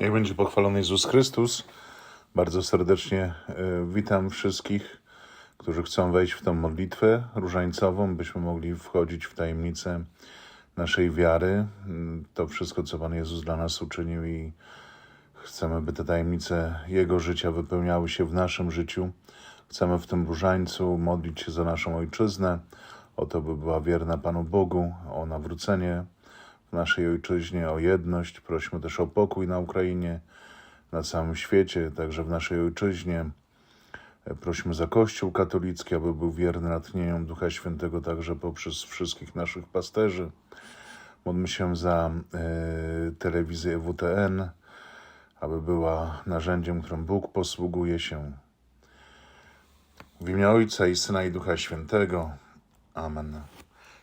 Niech będzie pochwalony Jezus Chrystus. Bardzo serdecznie e, witam wszystkich, którzy chcą wejść w tę modlitwę różańcową, byśmy mogli wchodzić w tajemnicę naszej wiary. To wszystko, co Pan Jezus dla nas uczynił i chcemy, by te tajemnice Jego życia wypełniały się w naszym życiu. Chcemy w tym różańcu modlić się za naszą ojczyznę, o to, by była wierna Panu Bogu, o nawrócenie w naszej ojczyźnie, o jedność. Prośmy też o pokój na Ukrainie, na całym świecie, także w naszej ojczyźnie. Prosimy za Kościół katolicki, aby był wierny natchnieniom Ducha Świętego, także poprzez wszystkich naszych pasterzy. Módlmy się za y, telewizję WTN, aby była narzędziem, którym Bóg posługuje się. W imię Ojca i Syna i Ducha Świętego. Amen.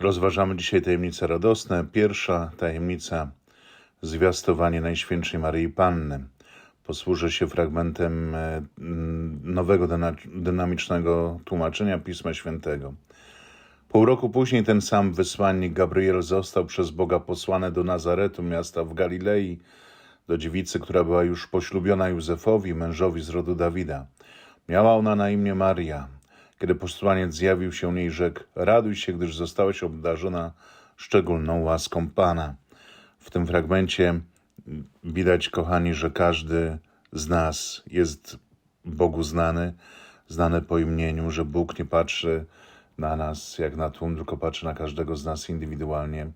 Rozważamy dzisiaj tajemnice radosne. Pierwsza tajemnica zwiastowanie Najświętszej Maryi Panny. Posłużę się fragmentem e, nowego dyna- dynamicznego tłumaczenia Pisma Świętego. Pół roku później ten sam wysłannik Gabriel został przez Boga posłany do Nazaretu, miasta w Galilei, do dziewicy, która była już poślubiona Józefowi, mężowi z rodu Dawida. Miała ona na imię Maria. Kiedy posłaniec zjawił się jej, rzekł: Raduj się, gdyż zostałeś obdarzona szczególną łaską Pana. W tym fragmencie widać, kochani, że każdy z nas jest Bogu znany, znany po imieniu, że Bóg nie patrzy na nas jak na tłum, tylko patrzy na każdego z nas indywidualnie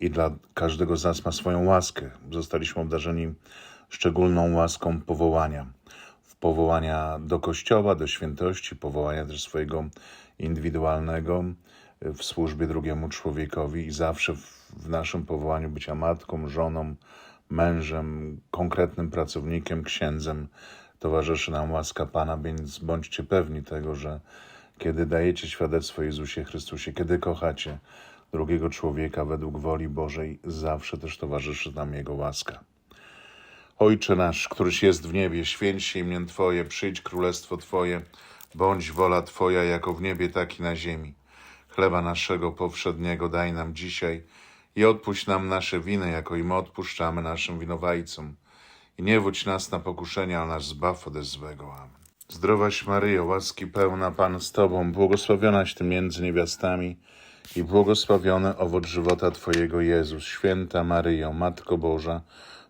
i dla każdego z nas ma swoją łaskę. Zostaliśmy obdarzeni szczególną łaską powołania. Powołania do Kościoła, do świętości, powołania też swojego indywidualnego w służbie drugiemu człowiekowi i zawsze w naszym powołaniu bycia matką, żoną, mężem, konkretnym pracownikiem, księdzem towarzyszy nam łaska Pana, więc bądźcie pewni tego, że kiedy dajecie świadectwo Jezusie Chrystusie, kiedy kochacie drugiego człowieka według woli Bożej, zawsze też towarzyszy nam Jego łaska. Ojcze nasz, któryś jest w niebie, święć się imię Twoje, przyjdź królestwo Twoje, bądź wola Twoja, jako w niebie, tak i na ziemi. Chleba naszego powszedniego daj nam dzisiaj i odpuść nam nasze winy, jako i my odpuszczamy naszym winowajcom. I nie wódź nas na pokuszenie, ale nas zbaw ode złego. Amen. Zdrowaś Maryjo, łaski pełna Pan z Tobą, błogosławionaś Ty między niewiastami i błogosławiony owoc żywota Twojego Jezus. Święta Maryjo, Matko Boża,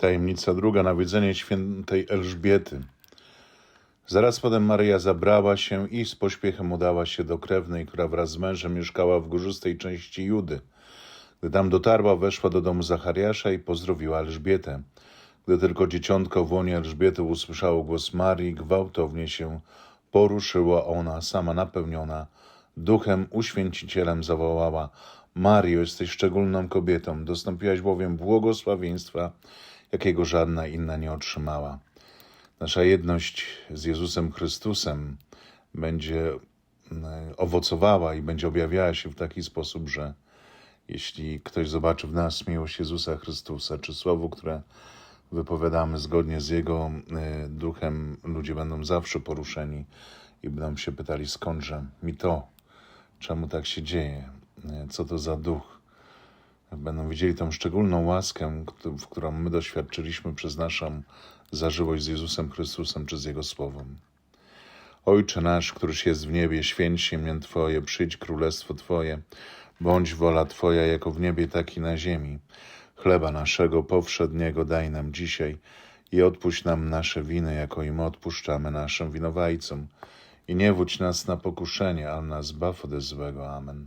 Tajemnica druga, nawiedzenie świętej Elżbiety. Zaraz potem Maryja zabrała się i z pośpiechem udała się do krewnej, która wraz z mężem mieszkała w górzystej części Judy. Gdy tam dotarła, weszła do domu Zachariasza i pozdrowiła Elżbietę. Gdy tylko dzieciątko w łonie Elżbiety usłyszało głos Marii, gwałtownie się poruszyła ona, sama napełniona duchem uświęcicielem zawołała Mario, jesteś szczególną kobietą, dostąpiłaś bowiem błogosławieństwa, jakiego żadna inna nie otrzymała. Nasza jedność z Jezusem Chrystusem będzie mm, owocowała i będzie objawiała się w taki sposób, że jeśli ktoś zobaczy w nas miłość Jezusa Chrystusa, czy słowo, które wypowiadamy zgodnie z Jego y, duchem, ludzie będą zawsze poruszeni i będą się pytali, skądże mi to, czemu tak się dzieje, y, co to za duch. Będą widzieli tą szczególną łaskę, w którą my doświadczyliśmy przez naszą zażyłość z Jezusem Chrystusem czy z Jego Słowem. Ojcze nasz, któryś jest w niebie, święć się imię Twoje, przyjdź królestwo Twoje, bądź wola Twoja jako w niebie, tak i na ziemi. Chleba naszego powszedniego daj nam dzisiaj i odpuść nam nasze winy, jako i my odpuszczamy naszym winowajcom. I nie wódź nas na pokuszenie, ale nas zbaw ode złego. Amen.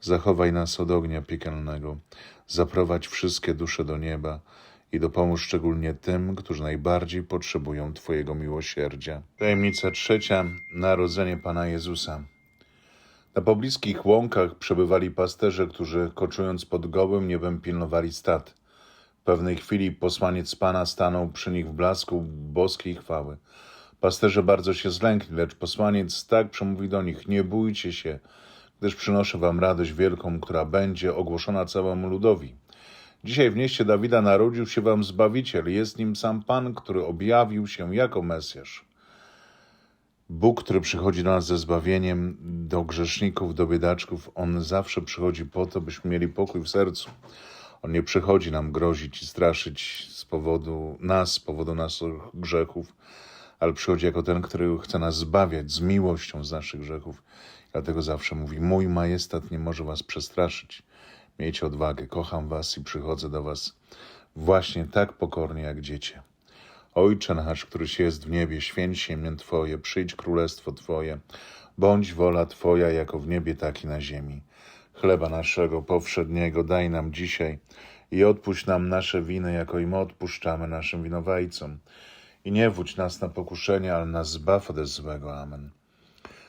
zachowaj nas od ognia piekielnego, zaprowadź wszystkie dusze do nieba i dopomóż szczególnie tym, którzy najbardziej potrzebują Twojego miłosierdzia. Tajemnica trzecia. Narodzenie Pana Jezusa. Na pobliskich łąkach przebywali pasterze, którzy koczując pod gołym niebem pilnowali stad. W pewnej chwili posłaniec Pana stanął przy nich w blasku boskiej chwały. Pasterze bardzo się zlękli, lecz posłaniec tak przemówił do nich: Nie bójcie się, gdyż przynoszę wam radość wielką, która będzie ogłoszona całemu ludowi. Dzisiaj w mieście Dawida narodził się wam Zbawiciel, jest nim sam Pan, który objawił się jako Mesjasz. Bóg, który przychodzi do nas ze zbawieniem, do grzeszników, do biedaczków, On zawsze przychodzi po to, byśmy mieli pokój w sercu. On nie przychodzi nam grozić i straszyć z powodu nas, z powodu naszych grzechów, ale przychodzi jako ten, który chce nas zbawiać z miłością z naszych grzechów. Dlatego zawsze mówi: Mój majestat nie może was przestraszyć. Miejcie odwagę, kocham was i przychodzę do was właśnie tak pokornie jak dziecię. Ojcze nasz, któryś jest w niebie, święć się imię Twoje, przyjdź królestwo Twoje, bądź wola Twoja jako w niebie, tak i na ziemi. Chleba naszego powszedniego daj nam dzisiaj i odpuść nam nasze winy, jako i my odpuszczamy naszym winowajcom. I nie wódź nas na pokuszenie, ale nas zbaw ode złego. Amen.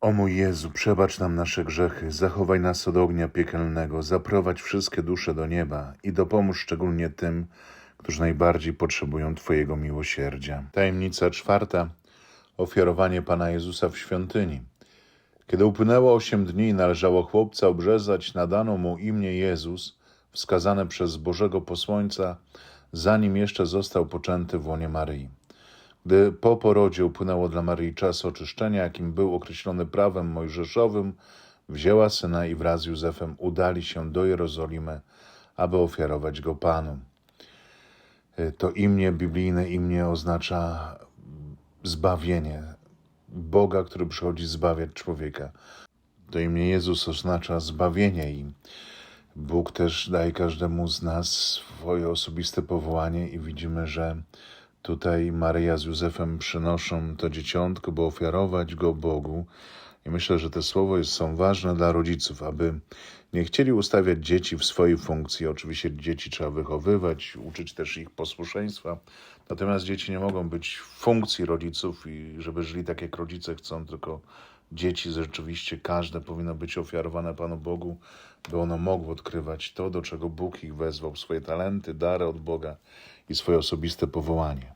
O mój Jezu, przebacz nam nasze grzechy, zachowaj nas od ognia piekielnego, zaprowadź wszystkie dusze do nieba i dopomóż szczególnie tym, którzy najbardziej potrzebują Twojego miłosierdzia. Tajemnica czwarta. Ofiarowanie Pana Jezusa w świątyni. Kiedy upłynęło osiem dni, należało chłopca obrzezać, nadano mu imię Jezus, wskazane przez Bożego posłańca, zanim jeszcze został poczęty w łonie Maryi. Gdy po porodzie upłynęło dla Maryi czas oczyszczenia, jakim był określony prawem mojżeszowym, wzięła syna i wraz z Józefem udali się do Jerozolimy, aby ofiarować go Panu. To imię, biblijne imię oznacza zbawienie, Boga, który przychodzi zbawiać człowieka. To imię Jezus oznacza zbawienie i Bóg też daje każdemu z nas swoje osobiste powołanie i widzimy, że tutaj Maryja z Józefem przynoszą to dzieciątko, by ofiarować go Bogu. I myślę, że te słowa są ważne dla rodziców, aby nie chcieli ustawiać dzieci w swojej funkcji. Oczywiście dzieci trzeba wychowywać, uczyć też ich posłuszeństwa. Natomiast dzieci nie mogą być w funkcji rodziców i żeby żyli tak, jak rodzice chcą, tylko dzieci rzeczywiście każde powinno być ofiarowane Panu Bogu, by ono mogło odkrywać to, do czego Bóg ich wezwał, swoje talenty, dary od Boga i swoje osobiste powołanie.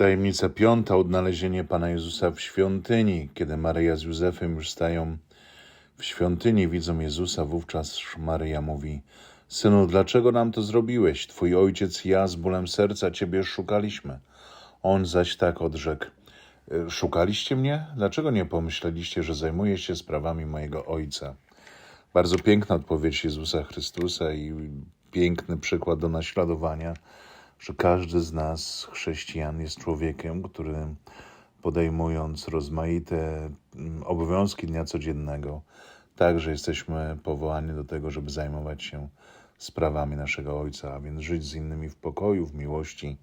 Tajemnica piąta, odnalezienie Pana Jezusa w świątyni. Kiedy Maryja z Józefem już stają w świątyni, widzą Jezusa, wówczas Maryja mówi, Synu, dlaczego nam to zrobiłeś? Twój ojciec i ja z bólem serca Ciebie szukaliśmy. On zaś tak odrzekł, "Y, Szukaliście mnie? Dlaczego nie pomyśleliście, że zajmuję się sprawami mojego ojca? Bardzo piękna odpowiedź Jezusa Chrystusa i piękny przykład do naśladowania, że każdy z nas, chrześcijan, jest człowiekiem, który podejmując rozmaite mm, obowiązki dnia codziennego, także jesteśmy powołani do tego, żeby zajmować się sprawami naszego Ojca, a więc żyć z innymi w pokoju, w miłości,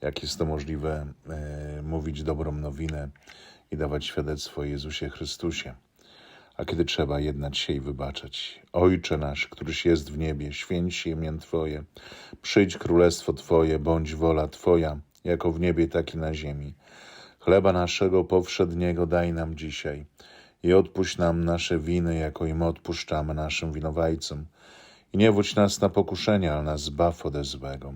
jak jest to możliwe, e, mówić dobrą nowinę i dawać świadectwo Jezusie Chrystusie. A kiedy trzeba jednać się i wybaczać. Ojcze nasz, któryś jest w niebie, święć się imię Twoje. Przyjdź królestwo Twoje, bądź wola Twoja, jako w niebie, tak i na ziemi. Chleba naszego powszedniego daj nam dzisiaj i odpuść nam nasze winy, jako i my odpuszczamy naszym winowajcom. I nie wódź nas na pokuszenie, ale nas zbaw ode złego.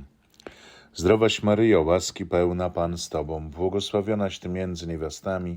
Zdrowaś Maryjo, łaski pełna Pan z Tobą, błogosławionaś Ty między niewiastami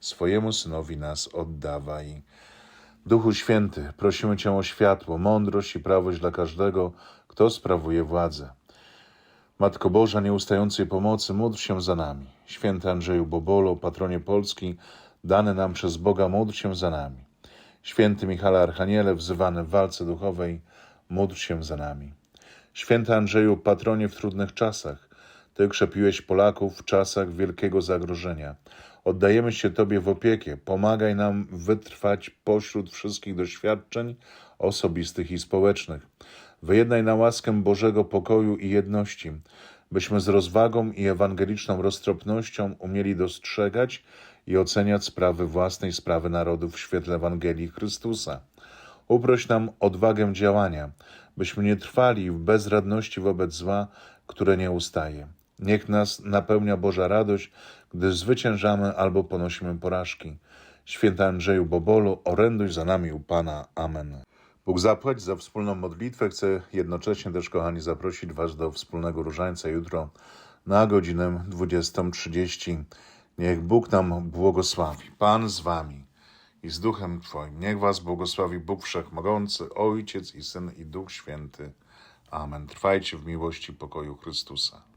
swojemu Synowi nas oddawaj. Duchu Święty, prosimy Cię o światło, mądrość i prawość dla każdego, kto sprawuje władzę. Matko Boża nieustającej pomocy, módl się za nami. Święty Andrzeju Bobolo, patronie Polski, dany nam przez Boga, módl się za nami. Święty Michale Archaniele, wzywany w walce duchowej, módl się za nami. Święty Andrzeju, patronie w trudnych czasach, Ty krzepiłeś Polaków w czasach wielkiego zagrożenia. Oddajemy się Tobie w opiekę. Pomagaj nam wytrwać pośród wszystkich doświadczeń osobistych i społecznych. Wyjednaj na łaskę Bożego pokoju i jedności, byśmy z rozwagą i ewangeliczną roztropnością umieli dostrzegać i oceniać sprawy własnej sprawy narodów w świetle Ewangelii Chrystusa. Uproś nam odwagę działania, byśmy nie trwali w bezradności wobec zła, które nie ustaje. Niech nas napełnia Boża radość, gdy zwyciężamy albo ponosimy porażki. Święty Andrzeju Bobolu, oręduj za nami u Pana. Amen. Bóg zapłać za wspólną modlitwę. Chcę jednocześnie też, kochani, zaprosić Was do wspólnego różańca jutro na godzinę 20.30. Niech Bóg nam błogosławi. Pan z Wami i z Duchem Twoim. Niech Was błogosławi Bóg Wszechmogący, Ojciec i Syn i Duch Święty. Amen. Trwajcie w miłości pokoju Chrystusa.